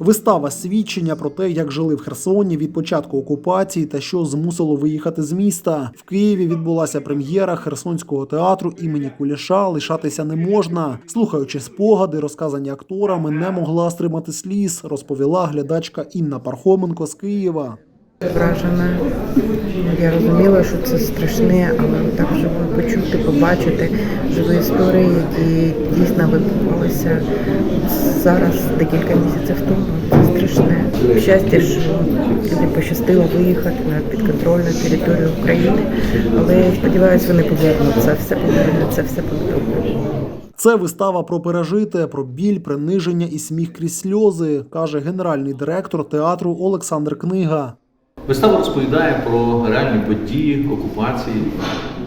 Вистава свідчення про те, як жили в Херсоні від початку окупації та що змусило виїхати з міста. В Києві відбулася прем'єра Херсонського театру імені Куліша. Лишатися не можна. Слухаючи спогади, розказані акторами, не могла стримати сліз, розповіла глядачка Інна Пархоменко з Києва. Вражена. Я розуміла, що це страшне, але так живо почути, побачити живі історії, які дійсно випукалися зараз, декілька місяців тому. Це страшне. Щастя, що люди пощастило виїхати на підконтрольну територію України, але сподіваюся, вони повернуться, все повернеться, все буде. Це вистава про пережите, про біль, приниження і сміх крізь сльози, каже генеральний директор театру Олександр Книга. Вистава розповідає про реальні події окупації,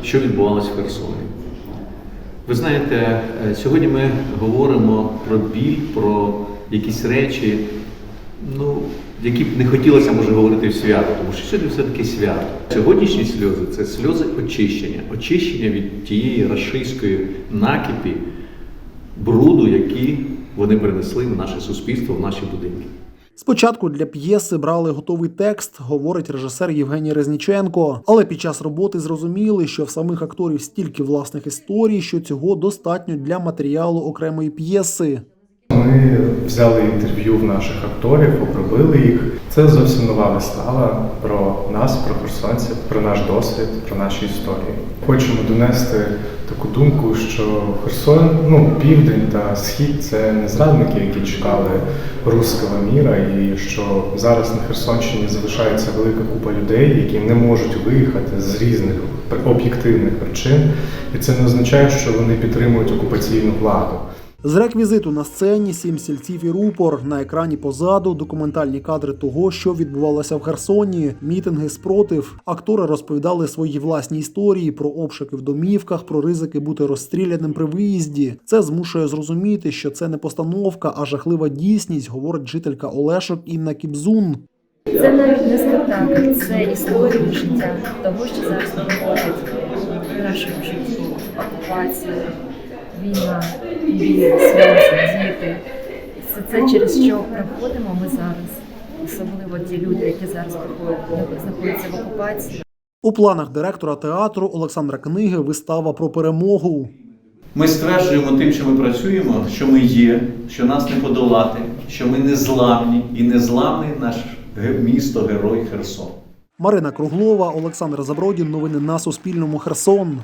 що відбувалося в Херсоні. Ви знаєте, е, сьогодні ми говоримо про біль, про якісь речі, ну, які б не хотілося може говорити в свято, тому що сьогодні все-таки свято. Сьогоднішні сльози це сльози очищення, очищення від тієї рашистської накипі, бруду, які вони принесли в наше суспільство, в наші будинки. Спочатку для п'єси брали готовий текст, говорить режисер Євгеній Резніченко. Але під час роботи зрозуміли, що в самих акторів стільки власних історій, що цього достатньо для матеріалу окремої п'єси. Ми взяли інтерв'ю в наших акторів, обробили їх. Це зовсім нова вистава про нас, про херсонців, про наш досвід, про наші історії. Хочемо донести таку думку, що Херсон, ну південь та схід це не зрадники, які чекали руського міра, і що зараз на Херсонщині залишається велика купа людей, які не можуть виїхати з різних об'єктивних причин, і це не означає, що вони підтримують окупаційну владу. З реквізиту на сцені сім сільців і рупор. На екрані позаду документальні кадри того, що відбувалося в Херсоні, мітинги спротив. Актори розповідали свої власні історії про обшуки в домівках, про ризики бути розстріляним при виїзді. Це змушує зрозуміти, що це не постановка, а жахлива дійсність, говорить жителька Олешок Інна Кібзун. Це навіть не спектакль, це історія життя того, що зараз проходить в нашому житті. Окупація, війна, біль, сльози, діти. Все це через що проходимо ми зараз. Особливо ті люди, які зараз проходять, знаходяться в окупації. У планах директора театру Олександра Книги вистава про перемогу. Ми стверджуємо тим, що ми працюємо, що ми є, що нас не подолати, що ми не зламні і не зламний наш місто, герой Херсон. Марина Круглова, Олександр Забродін. Новини на Суспільному. Херсон.